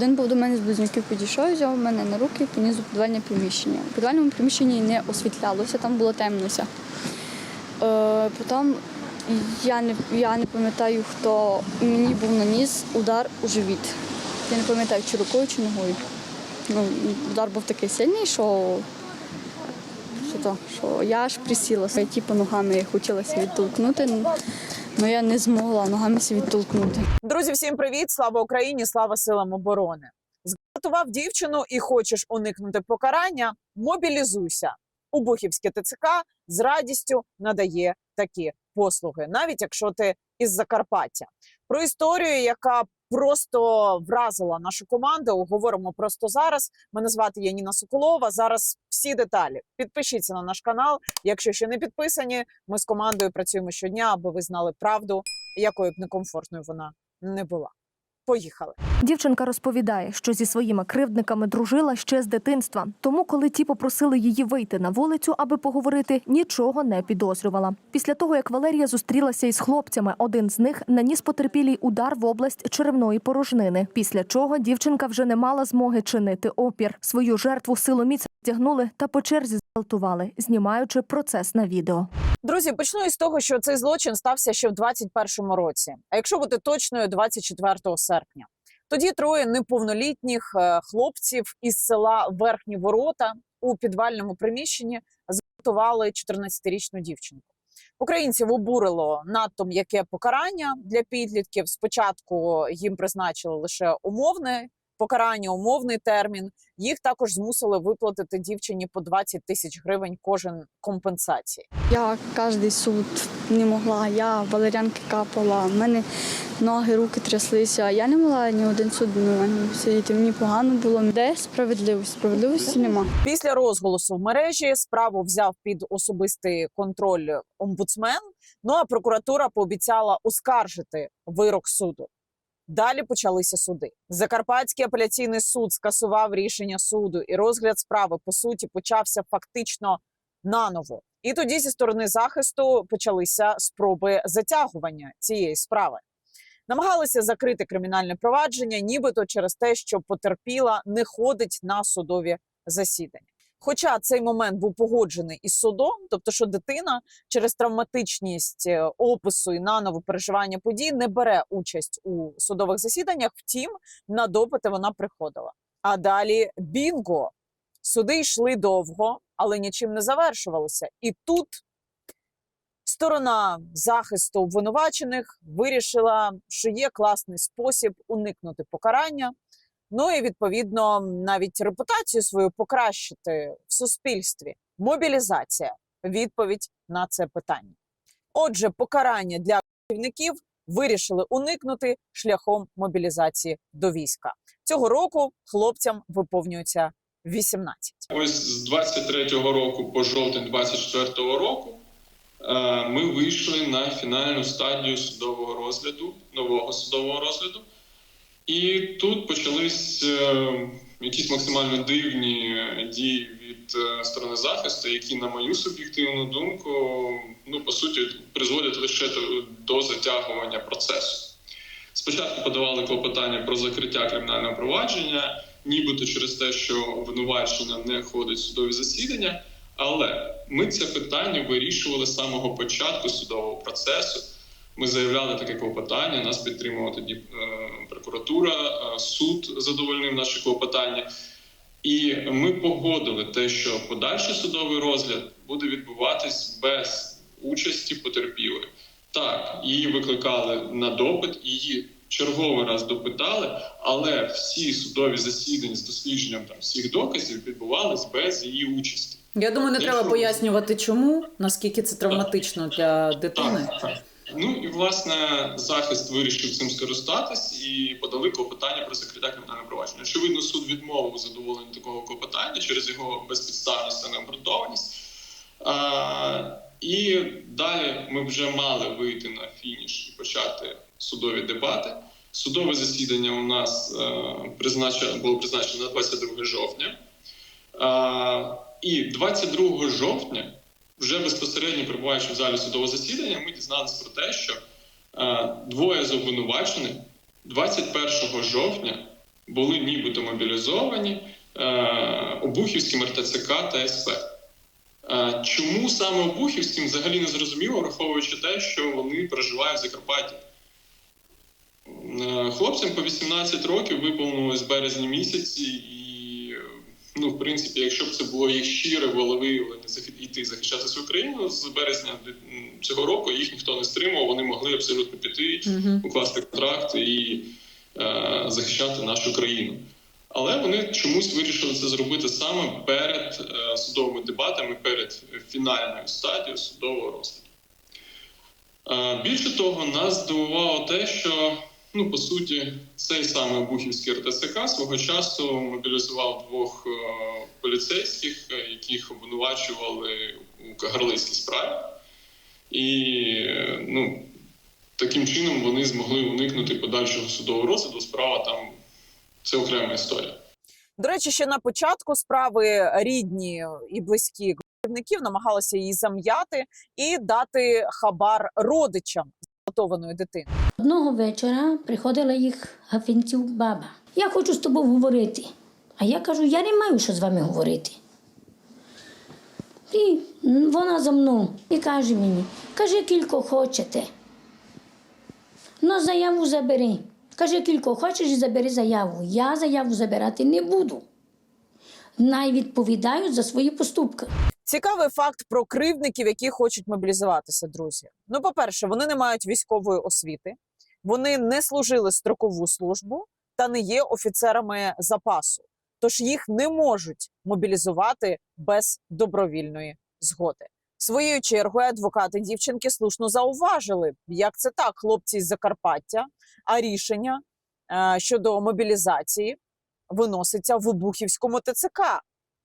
Один був до мене з близнюків підійшов, взяв мене на руки і поніс у підвальне приміщення. У підвальному приміщенні не освітлялося, там було темнося. Е, потім я не, я не пам'ятаю, хто мені був наніс удар у живіт. Я не пам'ятаю, чи рукою, чи ногою. Ну, удар був такий сильний, що, що, то, що я аж присілася. Я типу ногами хотілося відтолкнути, але я не змогла ногами сі відтолкнути. Друзі, всім привіт! Слава Україні! Слава силам оборони! Зґвалтував дівчину і хочеш уникнути покарання? Мобілізуйся. Убухівське ТЦК з радістю надає такі послуги, навіть якщо ти із Закарпаття. Про історію, яка просто вразила нашу команду, говоримо просто зараз. Мене звати Яніна Соколова. Зараз всі деталі. Підпишіться на наш канал. Якщо ще не підписані, ми з командою працюємо щодня, аби ви знали правду, якою б некомфортною вона не була. Поїхали. Дівчинка розповідає, що зі своїми кривдниками дружила ще з дитинства. Тому, коли ті попросили її вийти на вулицю, аби поговорити, нічого не підозрювала. Після того, як Валерія зустрілася із хлопцями, один з них наніс потерпілій удар в область черевної порожнини. Після чого дівчинка вже не мала змоги чинити опір. Свою жертву силоміць тягнули та по черзі зґвалтували, знімаючи процес на відео. Друзі, почну із того, що цей злочин стався ще в 21-му році. А якщо бути точною, 24 серпня. Тоді троє неповнолітніх е, хлопців із села Верхні Ворота у підвальному приміщенні зґвалтували 14-річну дівчинку. Українців обурило надто м'яке покарання для підлітків. Спочатку їм призначили лише умовне покарання, умовний термін. Їх також змусили виплатити дівчині по 20 тисяч гривень кожен компенсації. Я кожен суд не могла, я валерянки капала, в мене ноги, руки тряслися. Я не могла ні один суд нормально сидіти. Мені погано було. Де справедливість? Справедливості нема. Після розголосу в мережі справу взяв під особистий контроль омбудсмен. Ну а прокуратура пообіцяла оскаржити вирок суду. Далі почалися суди. Закарпатський апеляційний суд скасував рішення суду, і розгляд справи по суті почався фактично наново. І тоді зі сторони захисту почалися спроби затягування цієї справи. Намагалися закрити кримінальне провадження, нібито через те, що потерпіла не ходить на судові засідання. Хоча цей момент був погоджений із судом, тобто, що дитина через травматичність е, опису і наново переживання подій не бере участь у судових засіданнях. Втім, на допити вона приходила. А далі бінго. Суди йшли довго, але нічим не завершувалися. І тут сторона захисту обвинувачених вирішила, що є класний спосіб уникнути покарання. Ну і відповідно навіть репутацію свою покращити в суспільстві. Мобілізація відповідь на це питання. Отже, покарання для керівників вирішили уникнути шляхом мобілізації до війська. Цього року хлопцям виповнюється 18. Ось з 23-го року по жовтень 24-го року е, ми вийшли на фінальну стадію судового розгляду, нового судового розгляду. І тут почались е, якісь максимально дивні дії від е, сторони захисту, які, на мою суб'єктивну думку, ну по суті, призводять лише до, затягування процесу. Спочатку подавали клопотання про закриття кримінального провадження, нібито через те, що обвинувачена не ходить в судові засідання. Але ми це питання вирішували з самого початку судового процесу. Ми заявляли таке клопотання, нас підтримувала тоді е, прокуратура, е, суд задовольнив наші клопотання. І ми погодили те, що подальший судовий розгляд буде відбуватись без участі потерпілої. Так, її викликали на допит, її черговий раз допитали, але всі судові засідання з дослідженням там всіх доказів відбувались без її участі. Я думаю, не Якщо треба пояснювати, чому, наскільки це травматично для дитини. Так, так. Ну і власне захист вирішив цим скористатись і подали клопотання про закриття кримінального провадження. Очевидно, суд відмовив у задоволенні такого клопотання через його безпідставність та необґрунтованість. І далі ми вже мали вийти на фініш і почати судові дебати. Судове засідання у нас е, призначено було призначено на 22 жовтня. А, і 22 жовтня вже безпосередньо перебуваючи в залі судового засідання, ми дізналися про те, що е, двоє з обвинувачених 21 жовтня були нібито мобілізовані е, Обухівським РТЦК та СП. Е, Чому саме Обухівським взагалі не зрозуміло, враховуючи те, що вони проживають в Закарпатті. Е, Хлопцям по 18 років виповнилось в березні місяці, е, ну, в принципі, якщо б це було їх щире волевиявлення йти захищати свою країну з березня цього року, їх ніхто не стримував, вони могли абсолютно піти, Угу. укласти контракт і е, захищати нашу країну. Але вони чомусь вирішили це зробити саме перед е, судовими дебатами, перед фінальною стадією судового розгляду. Е, більше того, нас здивувало те, що ну, по суті, цей самий Бухівський РТСК свого часу мобілізував двох е, поліцейських, е, яких обвинувачували у кагарлицькій справі. І ну, таким чином вони змогли уникнути подальшого судового розгляду. Справа там це окрема історія. До речі, ще на початку справи рідні і близькі керівників намагалися її зам'яти і дати хабар родичам зґвалтованої дитини. Одного вечора приходила їх гафінців баба. Я хочу з тобою говорити. А я кажу, я не маю що з вами говорити. І вона за мною і каже мені, кажи кілько хочете. Ну, заяву забери. Кажи кілько хочеш і забери заяву. Я заяву забирати не буду. Най відповідають за свої поступки. Цікавий факт про кривдників, які хочуть мобілізуватися, друзі. Ну, по-перше, вони не мають військової освіти, вони не служили строкову службу та не є офіцерами запасу. Тож їх не можуть мобілізувати без добровільної згоди. Своєю чергою адвокати дівчинки слушно зауважили, як це так, хлопці з Закарпаття, а рішення е, щодо мобілізації виноситься в Обухівському ТЦК.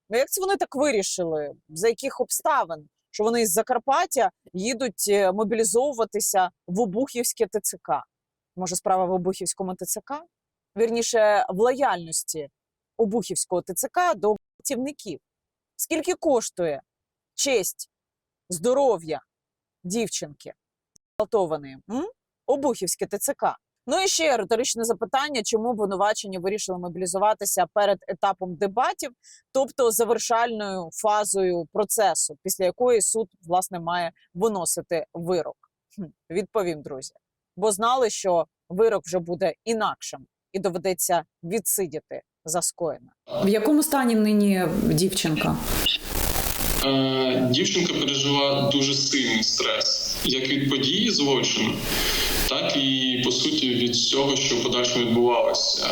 Ну, як це вони так вирішили? За яких обставин? Що вони із Закарпаття їдуть е, мобілізовуватися в Обухівське ТЦК? Може, справа в Обухівському ТЦК? Вірніше, в лояльності Обухівського ТЦК до працівників. Скільки коштує честь, здоров'я дівчинки зґвалтованої? Обухівське ТЦК. Ну і ще риторичне запитання, чому обвинувачені вирішили мобілізуватися перед етапом дебатів, тобто завершальною фазою процесу, після якої суд власне має виносити вирок. Хм, відповім, друзі, бо знали, що вирок вже буде інакшим і доведеться відсидіти за скоєне. В якому стані нині дівчинка? Е, дівчинка пережила дуже сильний стрес, як від події злочину, так і по суті від всього, що подальшому відбувалося.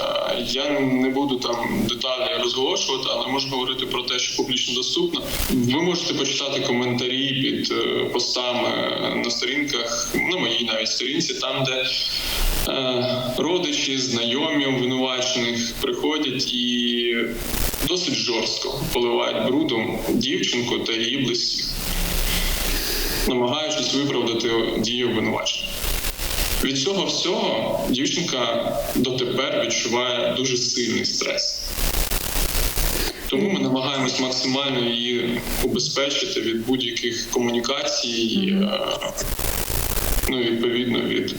Я не буду там деталі розголошувати, але можу говорити про те, що публічно доступно. Ви можете почитати коментарі під е, постами на сторінках, на моїй навіть сторінці, там де. е, Родичі, знайомі обвинувачених приходять і досить жорстко поливають брудом дівчинку та її близьких, намагаючись виправдати дії обвинувачення. Від цього всього дівчинка дотепер відчуває дуже сильний стрес. Тому ми намагаємось максимально її убезпечити від будь-яких комунікацій, е, ну відповідно від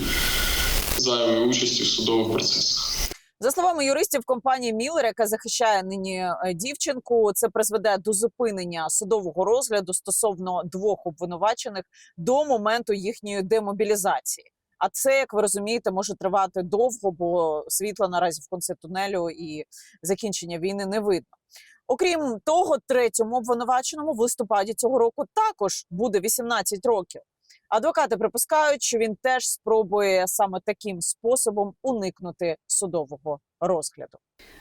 зайвої участі в судових процесах. За словами юристів компанії Міллер, яка захищає нині е, дівчинку, це призведе до зупинення судового розгляду стосовно двох обвинувачених до моменту їхньої демобілізації. А це, як ви розумієте, може тривати довго, бо світла наразі в конці тунелю і закінчення війни не видно. Окрім того, третьому обвинуваченому в листопаді цього року також буде 18 років. Адвокати припускають, що він теж спробує саме таким способом уникнути судового розгляду.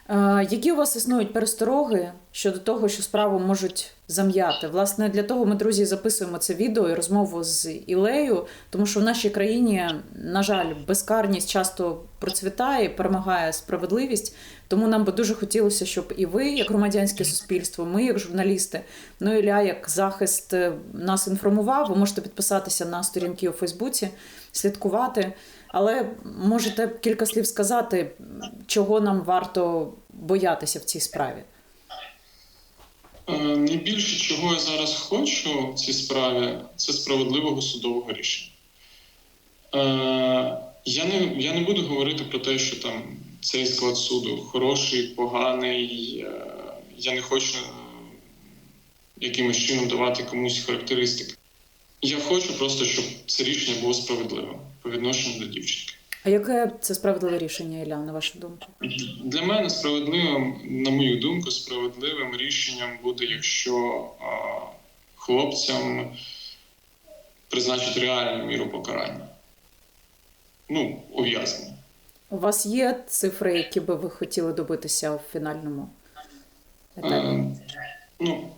Е, які у вас існують перестороги щодо того, що справу можуть зам'яти? Власне, для того ми, друзі, записуємо це відео і розмову з Ілею, тому що в нашій країні, на жаль, безкарність часто процвітає, перемагає справедливість. Тому нам би дуже хотілося, щоб і ви, як громадянське суспільство, ми, як журналісти, ну Ілля, як захист е, нас інформував. Ви можете підписатися на сторінки у Фейсбуці, слідкувати. Але можете кілька слів сказати, чого нам варто боятися в цій справі? Е, Найбільше, чого я зараз хочу в цій справі, це справедливого судового рішення. Е, Я не, я не буду говорити про те, що там цей склад суду хороший, поганий. е, Я не хочу якимось чином давати комусь характеристики. Я хочу просто, щоб це рішення було справедливим по відношенню до дівчинки. А яке це справедливе рішення, Ілля, на вашу думку? Для мене справедливим, на мою думку, справедливим рішенням буде, якщо а, хлопцям призначить реальну міру покарання. Ну, ув'язнення. У вас є цифри, які би ви хотіли добитися в фінальному етапі? Е, ну,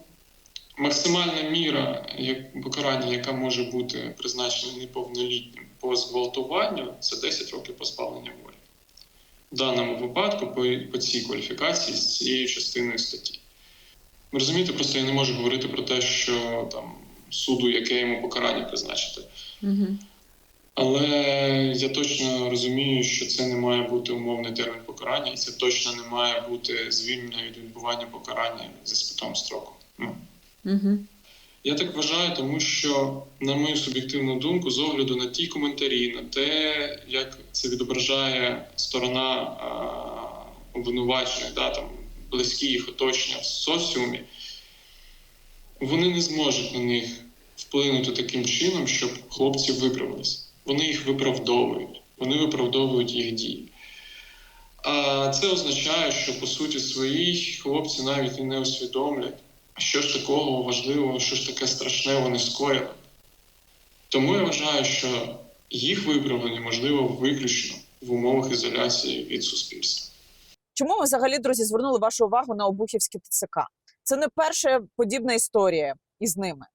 максимальна міра як покарання, яка може бути призначена неповнолітнім по зґвалтуванню, це 10 років позбавлення волі. В даному випадку по, по цій кваліфікації з цією частиною статті. Ви розумієте, просто я не можу говорити про те, що там суду, яке йому покарання призначити. Угу. Але я точно розумію, що це не має бути умовний термін покарання, і це точно не має бути звільнення від відбування покарання зі спитом строку. Ну, Я так вважаю, тому що, на мою суб'єктивну думку, з огляду на ті коментарі, на те, як це відображає сторона а, обвинувачених, да, там, близькі їх оточення в соціумі, вони не зможуть на них вплинути таким чином, щоб хлопці виправилися. Вони їх виправдовують, вони виправдовують їх дії. А це означає, що по суті своїй хлопці навіть і не усвідомлять, що ж такого важливого, що ж таке страшне вони скоїли. Тому я вважаю, що їх виправлення можливо виключно в умовах ізоляції від суспільства. Чому ми взагалі, друзі, звернули вашу увагу на Обухівське ТЦК? Це не перша подібна історія із ними.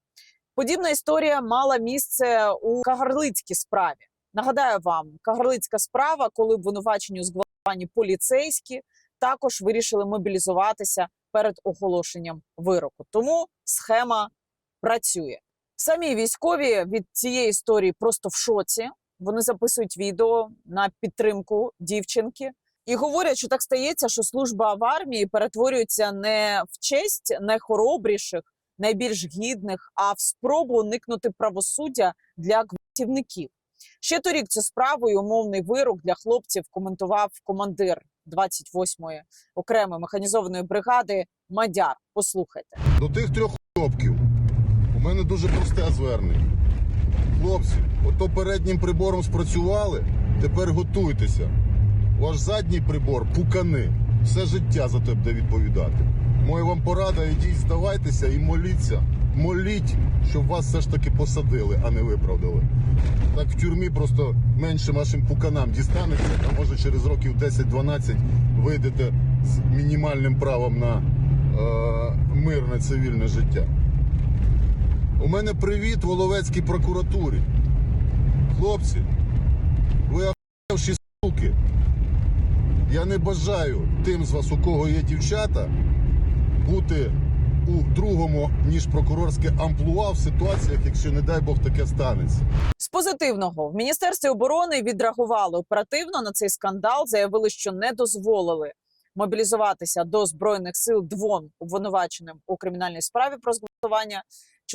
Подібна історія мала місце у Кагарлицькій справі. Нагадаю вам, Кагарлицька справа, коли обвинувачені у зґвалтуванні поліцейські також вирішили мобілізуватися перед оголошенням вироку. Тому схема працює. Самі військові від цієї історії просто в шоці. Вони записують відео на підтримку дівчинки і говорять, що так стається, що служба в армії перетворюється не в честь найхоробріших, найбільш гідних, а в спробу уникнути правосуддя для гвалтівників. Ще торік цю справу і умовний вирок для хлопців коментував командир 28-ї окремої механізованої бригади Мадяр. Послухайте. До тих трьох хлопків у мене дуже просте звернення. Хлопці, ото переднім прибором спрацювали, тепер готуйтеся. Ваш задній прибор пукани. Все життя за тебе буде відповідати. Моя вам порада, ідіть, здавайтеся і моліться. Моліть, щоб вас все ж таки посадили, а не виправдали. Так в тюрмі просто менше вашим пуканам дістанеться, а може через років 10-12 вийдете з мінімальним правом на е, мирне цивільне життя. У мене привіт в Воловецькій прокуратурі. Хлопці, ви охуєвші суки. Я не бажаю тим з вас, у кого є дівчата, бути у другому, ніж прокурорське амплуа в ситуаціях, якщо, не дай Бог, таке станеться. З позитивного в міністерстві оборони відреагували оперативно на цей скандал. Заявили, що не дозволили мобілізуватися до збройних сил двом обвинуваченим у кримінальній справі про зґвалтування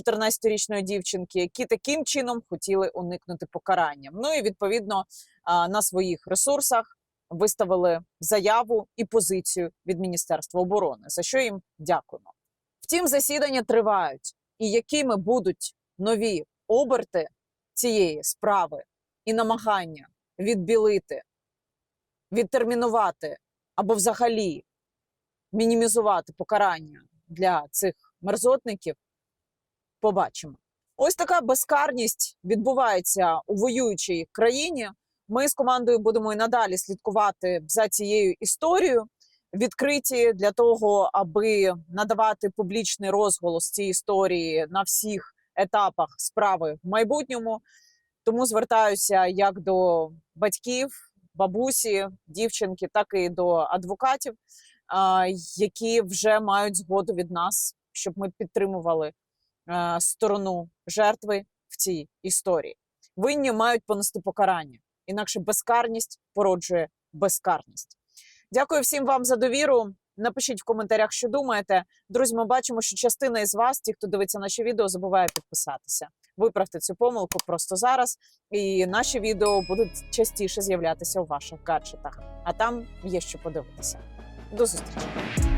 14-річної дівчинки, які таким чином хотіли уникнути покарання. Ну і відповідно на своїх ресурсах виставили заяву і позицію від Міністерства оборони, за що їм дякуємо. Втім, засідання тривають, і якими будуть нові оберти цієї справи і намагання відбілити, відтермінувати або взагалі мінімізувати покарання для цих мерзотників, побачимо. Ось така безкарність відбувається у воюючій країні. Ми з командою будемо і надалі слідкувати за цією історією, відкриті для того, аби надавати публічний розголос цієї історії на всіх етапах справи в майбутньому. Тому звертаюся як до батьків, бабусі, дівчинки, так і до адвокатів, які вже мають згоду від нас, щоб ми підтримували сторону жертви в цій історії. Винні мають понести покарання, інакше безкарність породжує безкарність. Дякую всім вам за довіру. Напишіть в коментарях, що думаєте. Друзі, ми бачимо, що частина із вас, ті, хто дивиться наші відео, забуває підписатися. Виправте цю помилку просто зараз, і наші відео будуть частіше з'являтися у ваших гаджетах. А там є що подивитися. До зустрічі!